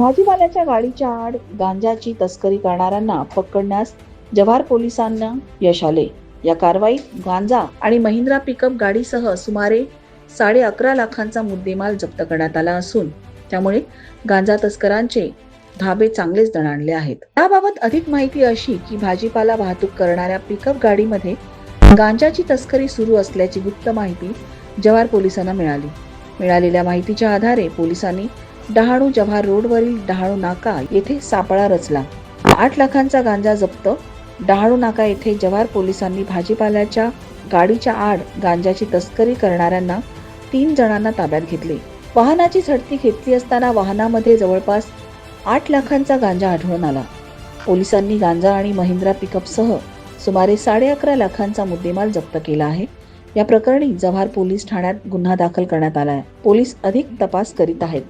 भाजीपाल्याच्या गाडीच्या आड गांजाची तस्करी करणाऱ्यांना पकडण्यास जव्हार पोलिसांना यश आले. या कारवाईत गांजा आणि महिंद्रा पिकअप गाडीसह सुमारे साडे अकरा लाखांचा मुद्देमाल जप्त करण्यात आला असून त्यामुळे गांजा तस्करांचे धाबे चांगलेच दणाणले आहेत. याबाबत अधिक माहिती अशी की भाजीपाला वाहतूक करणाऱ्या पिकअप गाडीमध्ये गांजाची तस्करी सुरू असल्याची गुप्त माहिती जव्हार पोलिसांना मिळाली. मिळालेल्या माहितीच्या आधारे पोलिसांनी डहाणू जव्हार रोडवरील डहाणू नाका येथे सापळा रचला. आठ लाखांचा गांजा जप्त. डहाणू नाका येथे जव्हार पोलिसांनी भाजीपाल्याच्या गाडीच्या आड गांजाची तस्करी करणाऱ्यांना तीन जणांना ताब्यात घेतले. वाहनाची झडती घेतली असताना वाहनामध्ये जवळपास आठ लाखांचा गांजा आढळून आला. पोलिसांनी गांजा आणि महिंद्रा पिकअपसह सुमारे साडे अकरा लाखांचा मुद्देमाल जप्त केला आहे. या प्रकरणी जव्हार पोलीस ठाण्यात गुन्हा दाखल करण्यात आला आहे पोलीस अधिक तपास करीत आहेत.